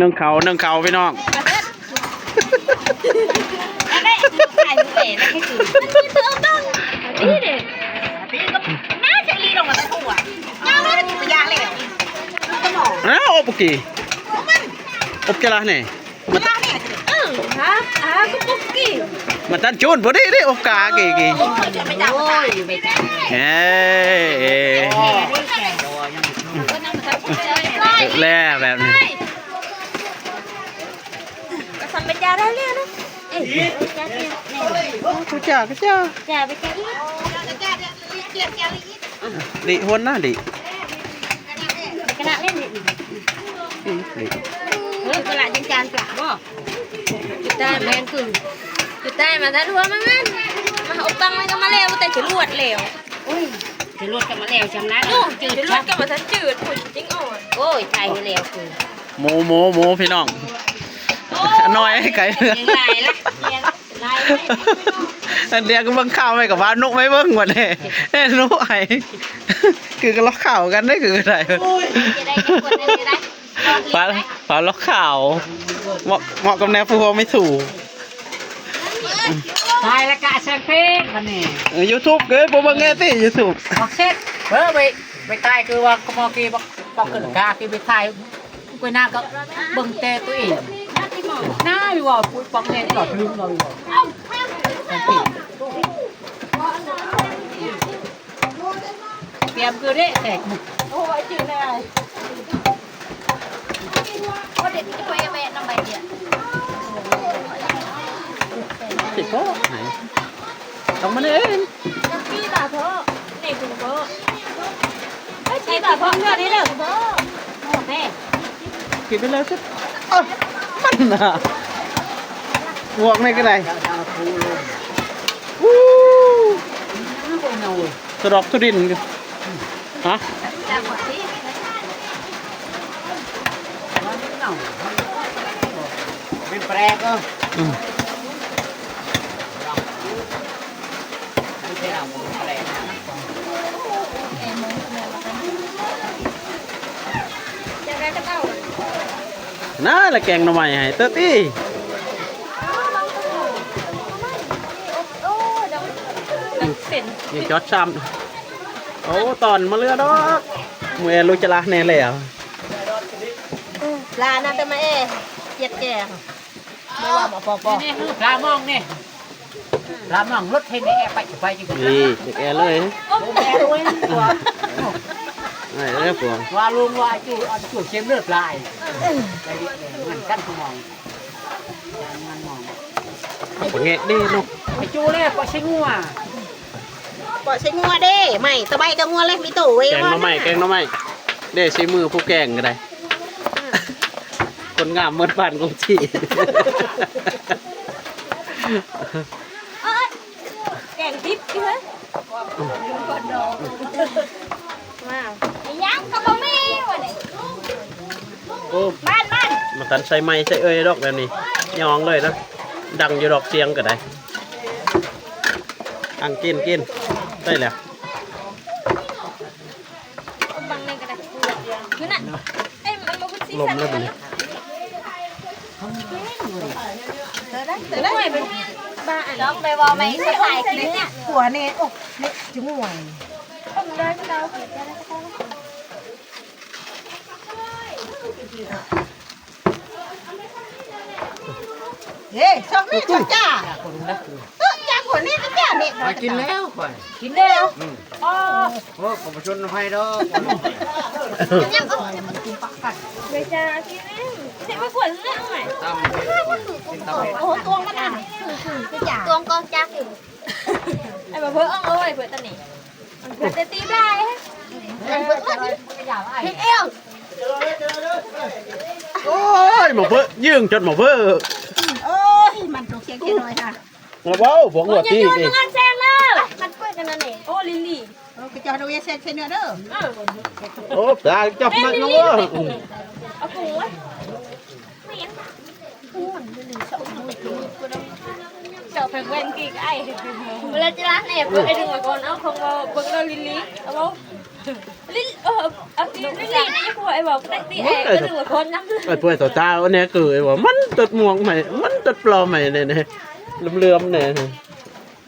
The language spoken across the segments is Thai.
นึ่งเขานึ่งเขาพี่น้อง ได้ถ่ายเป๋ได้แค่คือเธอต้องนี่เด็กน่าจะรีลงมาตะกั่วน่าจะกินยาแล้วสมอง อ้าวอบกี่อบจะละเนี่ยมัน ยาเนี่ยเออฮะอ่ะก็ปุ๊กกี้ มันตันจูนพอดีดิอบกากี่กี่ โอ้ยจะไม่จับตายไม่ได้ เอ้ยแล้วแบบนี้ ก็ทำเป็นยาได้เรื่อยนะเอ้ยยาเนี่ยกูจ้ากูจ้ายาไปแค่นี้ยาเนี่ยเกลียดยาเลยดิหวนนะดิกระดาษเล่นดิดิเฮ้ยกระดาษจานปลาบ่จุดได้แมนคือจุดได้มาถ้าทัวมันงั้นมาเอาตังค์มันก็มาแล้วแต่จะรวดแล้วโอ้ยจะลดกันมาแล้วจำนะโอ้จืดชัดกับมาทันจืดหุ่นจริงอ่อนโอ้ยไทยแล้วคือหมูหมูหมูพี่น้อง น้อยให้ไก่ยังไงล่ะยังไงอันเดียวก็เบิ่งข่าวไปกับว่านุกไม่เบิ่งหมดเลยเอ้ยนุกไอ้คือก็ล็อกข่าวกันได้คืออะไรจะได้แค่คนนึงจะได้ฟ้าฟ้าล็อกข่าวเหมาะเหมาะกับแนวฟูโฮไม่ถูกไทยละกะเซฟเพนมันนี่ยูทูบเกิดบ่เบิ่งแง่ติยูทูบบอกเซ็ตเออไปไปไทยคือว่าก็มอกีบอกบอกขึ้นกาที่ไปไทยกูหน้าก็เบิ่งแต่ตัวเอง หน้าอยู่ว่าปุ้ยปองเน็ตหลอดลืมเราอยู่เตรียมคือได้แตกหมุกโอ้ยจืดเลยโอ้เด็กจะไปแม่น้ำใบเดียติดก็ไหนต้องมาเองน้ำพี่ตาเพาะนี่คุณเพาะไอ้ชีตาเพาะเพื่อนนี่เด้อเพาะโอ้แม่กินไปเลยสิ มันน่ะบวกนี่ก็ได้อู้สะดอกทุดินกันฮะจากหมดที่เป็นแปรก็อืมไม่ใช่เราเป็นแปร น่าละแกงหน่อไม้ให้เต้อตี้โอ้ดังดังเป็นยังจอดซ้ำโอ้ตอนมาเรือดอกเมื่อรู้จะละแน่แล้วลานาแต่มาเอเจ็ดแก่ไม่ว่าหมอปอปอนี่คือปลามองนี่ปลามองรถเทนนี่แอร์ไปจะไปจริงนี่จะแกเลยแอร์ด้วยตัว ไอ้เรื่องพวงว่าลุงว่าจูอันจูเข็มเลือดลายไปดิมันกั้นสมองมันมองปะเงะดีเนาะไอ้จูเลยปะชิงัวปอใช้งัวเด้ไม่สบายกับงัวเลยมีตู่เว้ยแกงหน่อไม้แกงหน่อไม้เด้ใช้มือผู้แกงก็ได้คนงามเมื่อบ้านของที่แกงดิบใช่ไหมก่อนดอกว้าวไอ้ยังก็บ่มีวะนี่ โอ้บ้านบ้านมาตันใส่ไม้ใส่เอ้ยดอกแบบนี้ยองเลยนะดังอยู่ดอกเสียงก็ได้อังกินกินได้แล้วบังในกระดาษคือน่ะเอ้ยมันมาพูดซีลมซั่นแล้วแบบนี้เธอได้เธอได้เป็นบ้าอันน้องไปว่าไม่สบายกินเนี่ยหัวเนี่ยอกเนี่ยจุ๋งหวยได้ก็ได้ก็ได้ก็ได้ เฮ้ยชอบนี่ชอบจ้าคนนักคือเออจ้าคนนี้ก็จ้าเนี่ยไปกินแล้วไปกินแล้วโอ้โหผมชนไฟดอกยังเอาไปจ้ากินเองเสร็จมาขวดเรื่องใหม่ตำกินตำเผ็ดโอ้ตัวมันอะก็จ้าตวงกองจักอยู่ไอ้บ่เพิ่งเอาเอาไว้เพิ่นตอนนี้มันเพิ่นจะตีได้ฮะเพิ่นเพิ่นเฮ็ดเอว โอ้ยหมอเพื่อยื่งจนหมอเพื่อโอ้ยมันตกเสียงแค่น้อยค่ะมาเบ้าบวกหัวอย่าตีโยนดิงานแซงแล้วคัดกล้วยกันนั่นเองโอ้ลิลลี่โอ้ก็จ้าดูเอเซนเซนเนอร์เด้อเออโอ้ตาจับนักนะเว้ยเอาปูไว้ไม่เห็นเจ้า เพิ่งเว้นกี่ไอ้เวลาจะร้านเอฟไอ้ดึงมาก่อนเอาคงเอาเบิ่งเราลิลลี่เอาบ่ลิ้นเออเอาตีลิ้นลิ้นนี่พวกไอ้บอกได้ตีไอ้ก็ดูว่าคนน้ำไอ้พวกต่อเจ้าเนี่ยคือไอ้ว่ามันตัดหมวกใหม่มันตัดปลอมใหม่เนี่ยเนี่ยเลื่อมๆเนี่ย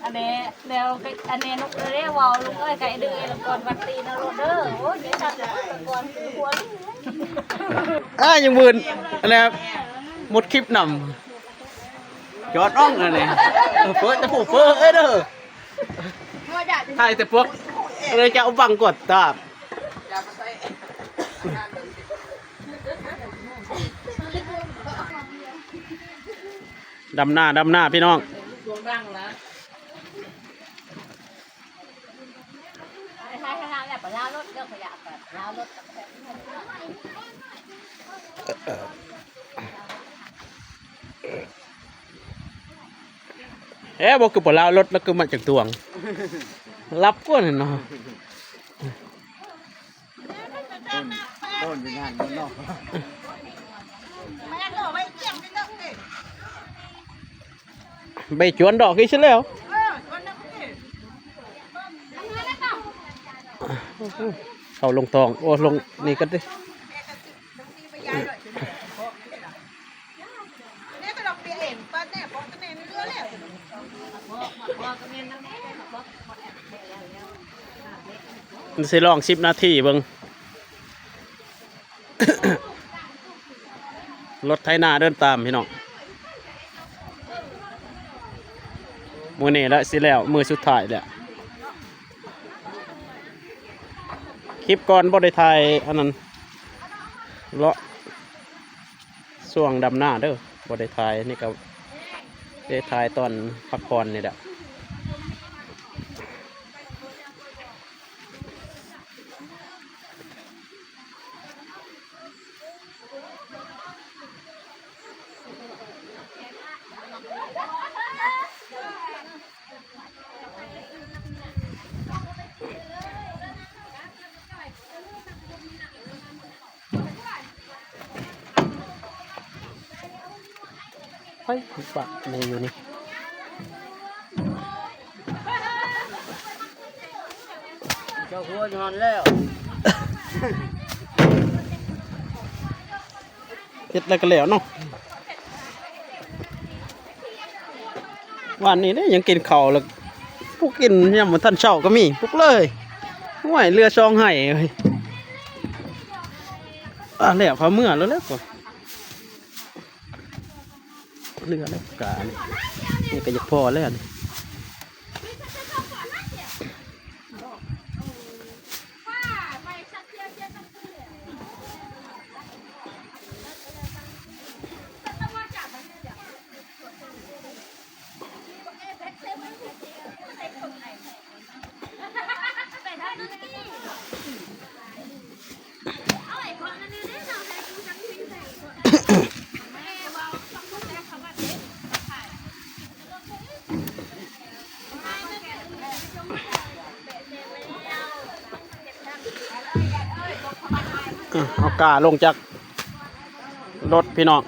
อันนี้แล้วอันนี้นกเรียกว่าลุงเอ้ยไก่ดื้อแล้วก่อนวันตีนโรเด้อโอ้ยเดี๋ยวจะก่อนคือหัวอ่ายังมืนนนี้ครับหมดคลิปนำ จอดอ่องอันนี้เออเฟิร์สจะผูกเฟิร์สเอ้ยเด้อใช่แต่พวกเลยจะเอาบังกดตามดำหน้าดำหน้าพี่น้องเรื่องขยะแบบลารถ เอ๊ะบอกคือปลาวรถแล้วคือมาจากตวง รับก้นเนาะต้นเป็นงานมันนาะมันก็ไม่เกี่ยงกันเนาะเด้ใบจวนดอกกี่ชิ้นแล้วเขาลงตอง โอ้ลงนี่กันดิ ไปย้ายเลยเนี่ยก็ดอกเบี้ยเองป้าแน่ป้าแน่เรื่อยแล้ว มัน สิลองสิบนาทีเบิงรถไถนาเดินตามพี่น้องมือนี่แล้วสิแล้ว มือสุดท้ายแล้วคลิปก่อนบ่ได้ถ่ายอันนั้นเลาะช่วงดำหน้าเด้อบ่ได้ถ่ายนี่ก็ได้ถ่ายตอนพักผ่อนนี่แหละ เฮ้ยปะนี่อยู่นี่เจ้าหัวนอนแล้วเฮ็ดแล้วก็แล้วเนาะวันนี้เนี่ยยังกินข้าวแล้วพวกกินยามมื้อท่านเช้าก็มีพวกเลยห่วยเรือซองให้เอ้ยอะแล้วพาเมื่อแล้วแล้วก็ เรือแล้วกานี่นี่ก็จะพอแล้วนี่ เอากาลงจากรถพี่น้อง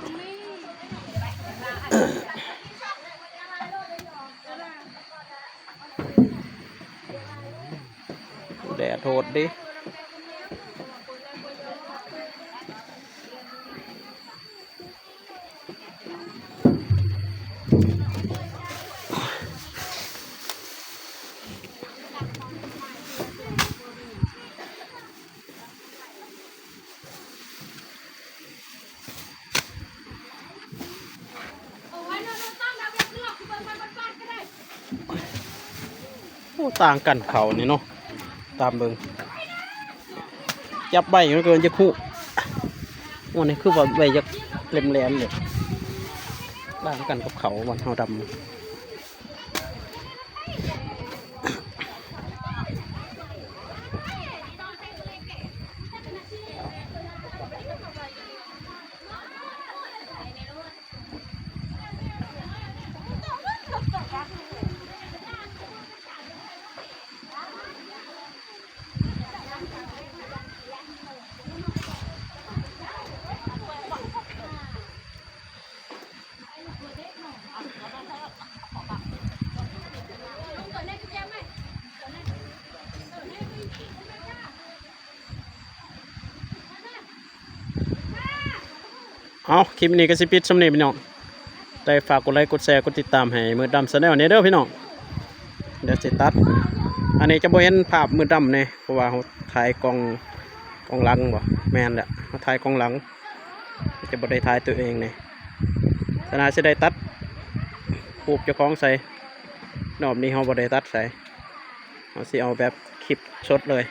แดดโหดดิ ต่างกันเขานี่เนาะตามเบิงจับใบมันเกินจะคู่วันนี้คือว่าใบจะเล็มแหลมเลยต่างกันกับเขาวันเฮาดำ เอาคลิปนี้ก็สิปิดสำเนีพี่น้องได้ฝากกดไลค์กดแชร์กดติดตามให้มือดำแนลเนี่ยเด้อพี่น้องเดี๋ยวสิตัด อันนี้จะบ่เห็นภาพมือดำเนี่ยเพราะว่าเขาถ่ายกล้องกล้องหลังบ่แมนแหละเขาถ่ายกล้องหลัง จะบ่ได้ถ่ายตัวเองเนี่ยขณะสิได้ตัดปูบเจ้าของใส่รอบนี้เขาบ่ได้ตัดใส่เขาสิเอาแบบคลิปสดเลย